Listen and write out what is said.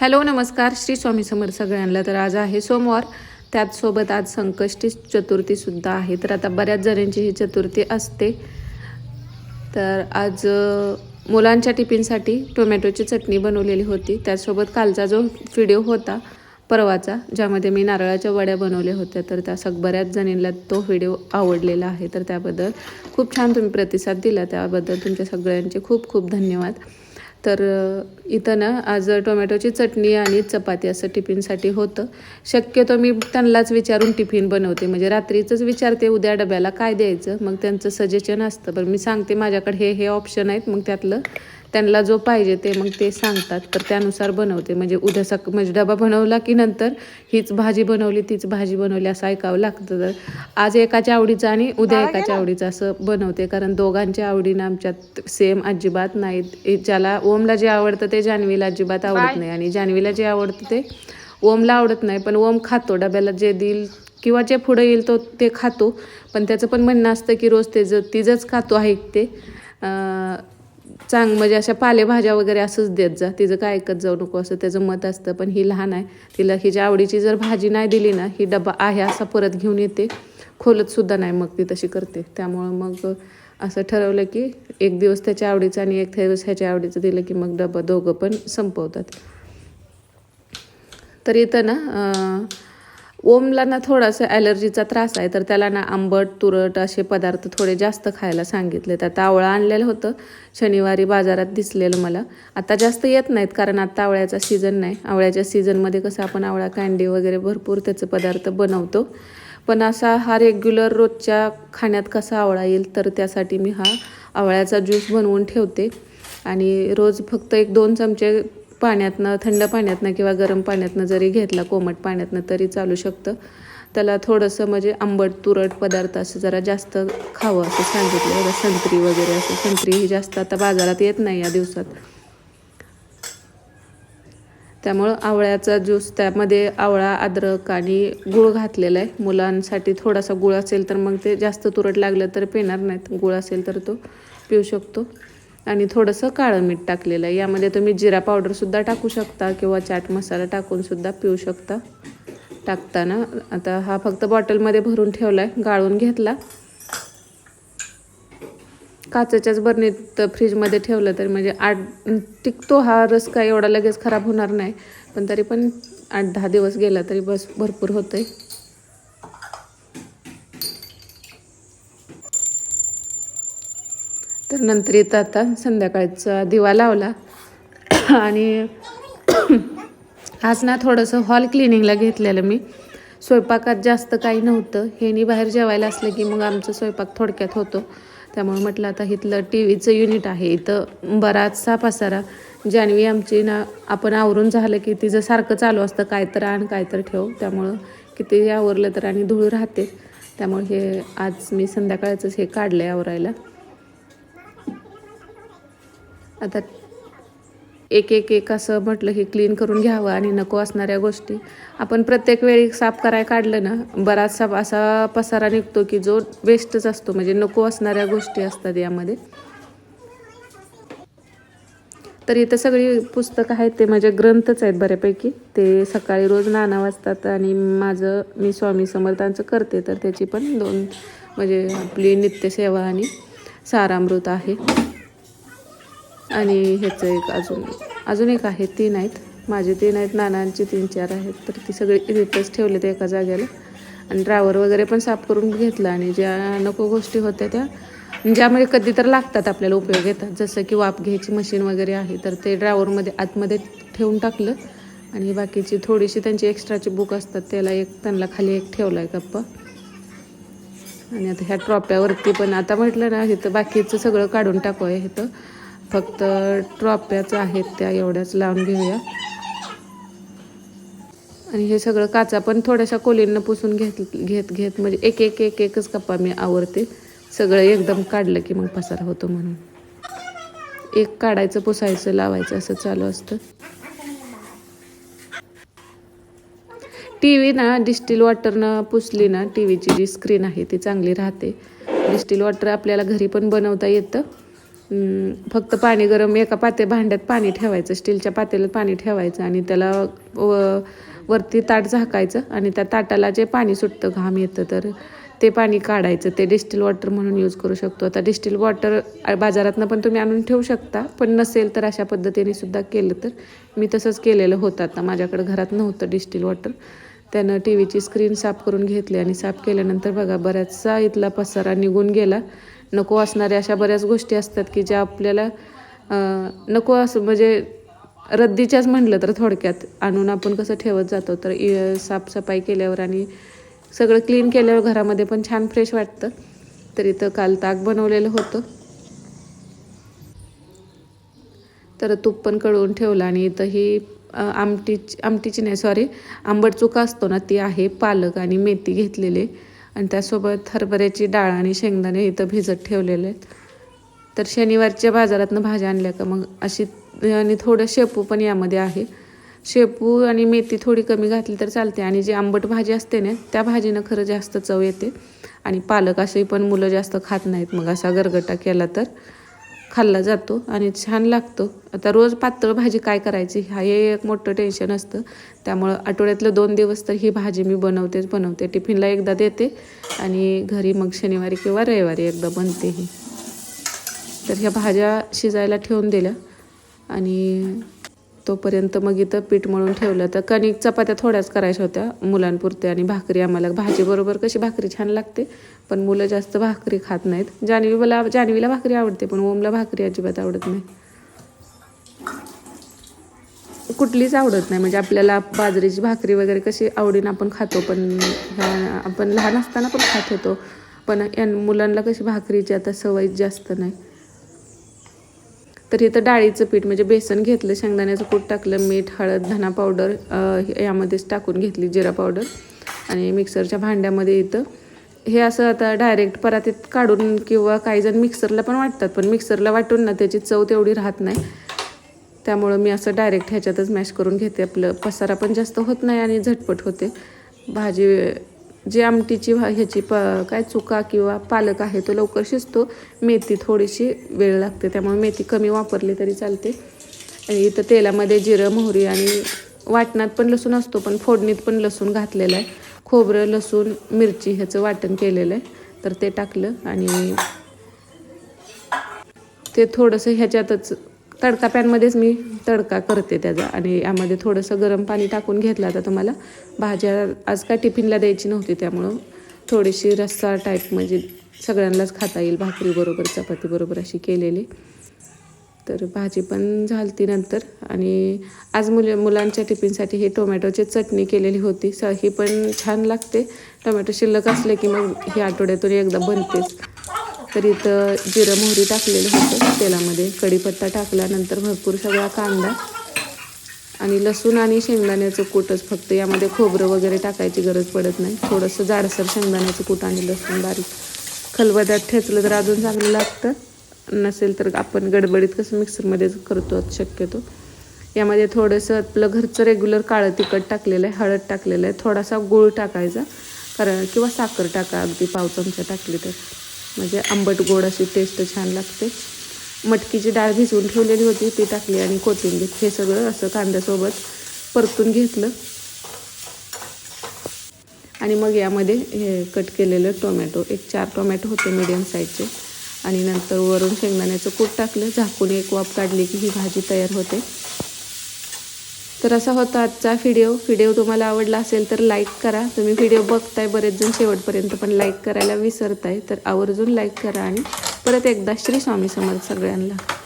Hello नमस्कार. श्री स्वामी समर सगळ्यांना तर आज आहे सोमवार. त्याचसोबत आज संकष्टी चतुर्थीसुद्धा आहे. तर आता बऱ्याच जणांची ही चतुर्थी असते. तर आज मुलांच्या टिफिनसाठी टोमॅटोची चटणी बनवलेली होती. त्याचसोबत कालचा जो व्हिडिओ होता परवाचा ज्यामध्ये मी नारळाच्या वड्या बनवल्या होत्या तर त्या सग बऱ्याच जणींना तो व्हिडिओ आवडलेला आहे. तर त्याबद्दल खूप छान तुम्ही प्रतिसाद दिला. त्याबद्दल तुमच्या सगळ्यांचे खूप खूप धन्यवाद. तर इथं ना आज टोमॅटोची चटणी आणि चपाती असं टिफिनसाठी होतं. शक्यतो मी त्यांनाच विचारून टिफिन बनवते. म्हणजे रात्रीचंच विचारते उद्या डब्याला काय द्यायचं? मग त्यांचं सजेशन असतं. पण मी सांगते माझ्याकडे हे हे ऑप्शन आहेत. मग त्यातलं त्यांना जो पाहिजे ते मग ते सांगतात. तर त्यानुसार बनवते. म्हणजे उद्या सक म्हणजे डबा बनवला की नंतर हीच भाजी बनवली तीच भाजी बनवली असं ऐकावं लागतं. तर आज एकाच्या आवडीचं आणि उद्या एकाच्या आवडीचं असं बनवते. कारण दोघांच्या आवडीनं आमच्यात सेम अजिबात नाहीत. ज्याला ओमला जे आवडतं ते जान्हवीला अजिबात आवडत नाही. आणि जान्हवीला जे आवडतं ते ओमला आवडत नाही. पण ओम खातो. डब्याला जे देईल किंवा जे पुढं येईल तो ते खातो. पण त्याचं पण म्हणणं असतं की रोज ते ज तिचंच खातो आहे ते. अं, चांग म्हणजे अशा पालेभाज्या वगैरे असंच देत जा. तिचं काय ऐकत जाऊ नको असं त्याचं मत असतं. पण ही लहान आहे. तिला हिच्या आवडीची जर भाजी नाही दिली ना ही डबा आहे असा परत घेऊन येते. खोलत सुद्धा नाही मग ती तशी करते. त्यामुळं मग असं ठरवलं की एक दिवस त्याच्या आवडीचं आणि एक दिवस ह्याच्या आवडीचं दिलं की मग डबा दोघं पण संपवतात. तर इथं ना ओमला ना थोडासा ॲलर्जीचा त्रास आहे तर त्याला ना आंबट तुरट असे पदार्थ थोडे जास्त खायला सांगितले तर आवळा आणलेलं होतं शनिवारी बाजारात दिसलेलं मला. आता जास्त येत नाहीत कारण आता आवळ्याचा सीझन नाही. आवळ्याच्या सीझनमध्ये कसं आपण आवळा कँडी वगैरे भरपूर त्याचे पदार्थ बनवतो. पण असा हा रेग्युलर रोजच्या खाण्यात कसा आवळा येईल तर त्यासाठी मी हा आवळ्याचा ज्यूस बनवून ठेवते. आणि रोज फक्त एक दोन चमचे पाण्यातनं थंड पाण्यातनं किंवा गरम पाण्यातनं जरी घेतला कोमट पाण्यातनं तरी चालू शकतं. त्याला थोडंसं म्हणजे आंबट तुरट पदार्थ असं जरा जास्त खावं असं सांगितलं. बघा संत्री वगैरे असं संत्री ही जास्त आता बाजारात येत नाही या दिवसात. त्यामुळं आवळ्याचा ज्यूस त्यामध्ये आवळा अद्रक आणि गुळ घातलेला आहे. मुलांसाठी थोडासा गुळ असेल तर मग ते जास्त तुरट लागलं तर पिणार नाहीत. गुळ असेल तर तो पिऊ शकतो. आणि थोडंसं काळं मीठ टाकलेलं आहे. यामध्ये तुम्ही जिरा पावडरसुद्धा टाकू शकता किंवा चाट मसाला टाकूनसुद्धा पिऊ शकता. टाकताना आता हा फक्त बॉटलमध्ये भरून ठेवला आहे गाळून घेतला. काचेच्याच बरणीत फ्रीजमध्ये ठेवलं तर म्हणजे आठ टिकतो हा रस काय एवढा लगेच खराब होणार नाही. पण तरी पण आठ दहा दिवस गेला तरी बस भरपूर होतं आहे तर नंतर इथं आता संध्याकाळचा दिवा लावला. आणि आज ना थोडंसं हॉल क्लिनिंगला घेतलेलं मी. स्वयंपाकात जास्त काही नव्हतं. हेनी बाहेर जेवायला असलं की मग आमचं स्वयंपाक थोडक्यात होतो. त्यामुळे म्हटलं आता इथलं टी व्हीचं युनिट आहे. इथं बराचसा पसारा. जान्हवी आमची ना आपण आवरून झालं की तिचं सारखं चालू असतं. काय तर आण काय तर ठेव. त्यामुळं किती आवरलं तर आणि धूळ राहते. त्यामुळे हे आज मी संध्याकाळचंच हे काढलं आहे आवरायला. आता एक एक एक असं म्हटलं की क्लीन करून घ्यावं आणि नको असणाऱ्या गोष्टी. आपण प्रत्येक वेळी साफ कराय काढलं ना बराचसा असा पसारा निघतो की जो वेस्टच असतो म्हणजे नको असणाऱ्या गोष्टी असतात यामध्ये. तर इथं सगळी पुस्तकं आहेत ते माझे ग्रंथच आहेत बऱ्यापैकी. ते सकाळी रोज नाना वाजतात आणि माझं मी स्वामी समर्थांचं करते तर त्याची पण दोन म्हणजे आपली नित्यसेवा आणि सारामृत आहे. आणि ह्याचं एक अजून अजून एक आहे तीन आहेत. माझे तीन आहेत नानांचे तीन चार आहेत. तर ती सगळी रिटर्स ठेवले ते एका जागेला आणि ड्रायव्हर वगैरे पण साफ करून घेतलं आणि ज्या नको गोष्टी होत्या त्या ज्यामध्ये कधी तर लागतात आपल्याला उपयोग येतात. जसं की वाफ घ्यायची मशीन वगैरे आहे तर ते ड्रायव्हरमध्ये आतमध्ये ठेवून टाकलं. आणि बाकीची थोडीशी त्यांची एक्स्ट्राची बुक असतात त्याला एक त्यांना खाली एक ठेवला आहे गप्पा. आणि आता ह्या ट्रॉप्यावरती पण आता म्हटलं ना हे तर बाकीचं सगळं काढून टाकू आहे हे तर. फक्त ट्रॉप्याच आहेत त्या एवढ्याच लावून घेऊया. आणि हे सगळं काचा पण थोड्याशा कोलींना पुसून घेत घेत घेत म्हणजे एक एक एक एकच कप्पा मी आवरते. सगळं एकदम काढलं की मग पसारा होतो म्हणून. एक काढायचं पुसायचं लावायचं असं चालू असतं. टी व्ही ना डिस्टिल वॉटरनं पुसली ना टी व्हीची जी स्क्रीन आहे ती चांगली राहते. डिस्टिल वॉटर आपल्याला घरी पण बनवता येतं. फक्त पाणी गरम एका पाते भांड्यात पाणी ठेवायचं स्टीलच्या पातेल्यात पाणी ठेवायचं आणि त्याला व वरती ताट झाकायचं आणि त्या ताटाला जे पाणी सुटतं घाम येतं तर ते पाणी काढायचं. ते डिस्टिल वॉटर म्हणून यूज करू शकतो. आता डिस्टिल वॉटर बाजारातनं पण तुम्ही आणून ठेवू शकता पण नसेल तर अशा पद्धतीने सुद्धा केलं तर. मी तसंच केलेलं होतं आता. माझ्याकडे घरात नव्हतं डिस्टिल वॉटर. त्यानं टी व्हीची स्क्रीन साफ करून घेतली आणि साफ केल्यानंतर बघा बऱ्याचसा इथला पसारा निघून गेला. नको असणाऱ्या अशा बऱ्याच गोष्टी असतात की ज्या आपल्याला नको असं म्हणजे रद्दीच्याच म्हटलं तर थोडक्यात. आणून आपण कसं ठेवत जातो? तर इ- साफसफाई केल्यावर आणि सगळं क्लीन केल्यावर घरामध्ये पण छान फ्रेश वाटतं. तर इथं काल ताक बनवलेलं होतं. तर तूप पण कळवून ठेवलं आणि इथंही आमटीची आमटीची नाही सॉरी आंबट चुका असतो ना ती आहे पालक आणि मेथी घेतलेली. आणि त्यासोबत हरभऱ्याची डाळ आणि शेंगदाणे इथं भिजत ठेवलेले आहेत. तर शनिवारच्या बाजारातनं भाज्या आणल्या का? मग अशी आणि थोडं शेपू पण यामध्ये आहे. शेपू आणि मेथी थोडी कमी घातली तर चालते. आणि जी आंबट भाजी असते ना त्या भाजीनं खरं जास्त चव येते. आणि पालक असे पण मुलं जास्त खात नाहीत. मग असा गरगटा केला तर. खाल्ला जातो आणि छान लागतो. आता रोज पातळ भाजी काय करायची? हा हे एक मोठं टेन्शन असतं. त्यामुळं आठवड्यातलं दोन दिवस तर ही भाजी मी बनवतेच बनवते. टिफिनला एकदा देते आणि घरी मग शनिवारी किंवा रविवारी एकदा बनते ही. तर ह्या भाज्या शिजायला ठेवून दिल्या आणि तोपर्यंत मग इथं पीठ मळून ठेवलं. तर कणिक चपात्या थोड्याच करायच्या होत्या मुलांपुरते आणि भाकरी आम्हाला. भाजीबरोबर कशी भाकरी छान लागते पण मुलं जास्त भाकरी खात नाहीत. जान्हवीला जान्हवीला भाकरी आवडते पण ओमला भाकरी अजिबात आवडत नाही. कुठलीच आवडत नाही. म्हणजे आपल्याला बाजरीची भाकरी वगैरे कशी आवडीनं आपण खातो पण आपण लहान असताना पण खात होतो. पण यां मुलांना कशी भाकरीची आता सवय जास्त नाही. तर इथं डाळीचं पीठ म्हणजे बेसन घेतलं शेंगदाण्याचं कूट टाकलं मीठ हळद धना पावडर यामध्येच टाकून घेतली जिरा पावडर आणि मिक्सरच्या भांड्यामध्ये इथं. हे असं आता डायरेक्ट परातीत काढून किंवा काही जण मिक्सरला पण वाटतात पण मिक्सरला वाटून ना त्याची चव तेवढी राहत नाही. त्यामुळं मी असं डायरेक्ट ह्याच्यातच मॅश करून घेते. आपलं पसारा पण जास्त होत नाही आणि झटपट होते. भाजी जी आमटीची भा ह्याची प काय चुका किंवा पालक आहे तो लवकर शिजतो. मेथी थोडीशी वेळ लागते त्यामुळे मेथी कमी वापरली तरी चालते. आणि इथं तेलामध्ये जिरं मोहरी आणि वाटणात पण लसूण असतो पण फोडणीत पण लसूण घातलेलं आहे. खोबरं लसूण मिरची ह्याचं वाटण केलेलं आहे. तर ते टाकलं आणि ते थोडंसं ह्याच्यातच तडका पॅनमध्येच मी तडका करते त्याचा. आणि यामध्ये थोडंसं गरम पाणी टाकून घेतलं आता तुम्हाला भाज्या आज काय टिफिनला द्यायची नव्हती त्यामुळं थोडीशी रस्सा टाईप म्हणजे सगळ्यांनाच खाता येईल भाकरीबरोबर चपातीबरोबर अशी केलेली. तर भाजी पण झालती नंतर. आणि आज मुले मुलांच्या टिफिनसाठी ही टोमॅटोची चटणी केलेली होती. स ही पण छान लागते. टोमॅटो शिल्लक असले की मग ही आठवड्यातून एकदा बनतेच. तर इथं जिरं मोहरी टाकलेलं होतं. तेलामध्ये कढीपत्ता टाकल्यानंतर भरपूर सगळा कांदा आणि लसूण आणि शेंगदाण्याचं कूटच. फक्त यामध्ये खोबरं वगैरे टाकायची गरज पडत नाही. थोडंसं जाडसर शेंगदाण्याचं कूट आणि लसूण बारीक. खलबद्यात ठेचलं तर अजून चांगलं लागतं. नसेल तर आपण गडबडीत कसं मिक्सरमध्येच करतो शक्यतो. यामध्ये थोडंसं आपलं घरचं रेग्युलर काळं तिखट टाकलेलं आहे हळद टाकलेलं आहे. थोडासा गूळ टाकायचा. कारण किंवा साखर टाका. अगदी पाव चमचा टाकली तर. म्हणजे आंबट गोड अशी टेस्ट छान लागते. मटकीची डाळ भिजवून ठेवलेली होती ती टाकली आणि कोथिंबीर हे सगळं असं कांद्यासोबत परतून घेतलं. आणि मग यामध्ये हे कट केलेलं टोमॅटो एक चार टोमॅटो होते मीडियम साईजचे आणि नंतर वरून शेंगदाण्याचं कूट टाकलं झाकून एक वाफ काढली की ही भाजी तयार होते. तर असा होता आजचा व्हिडिओ व्हिडिओ तुम्हाला आवडला असेल तर लाईक करा. तुम्ही व्हिडिओ बघताय बरेच जण शेवटपर्यंत पण लाईक करायला विसरताय. तर आवर्जून लाईक करा आणि परत एकदा श्री स्वामी समर्थ सगळ्यांना.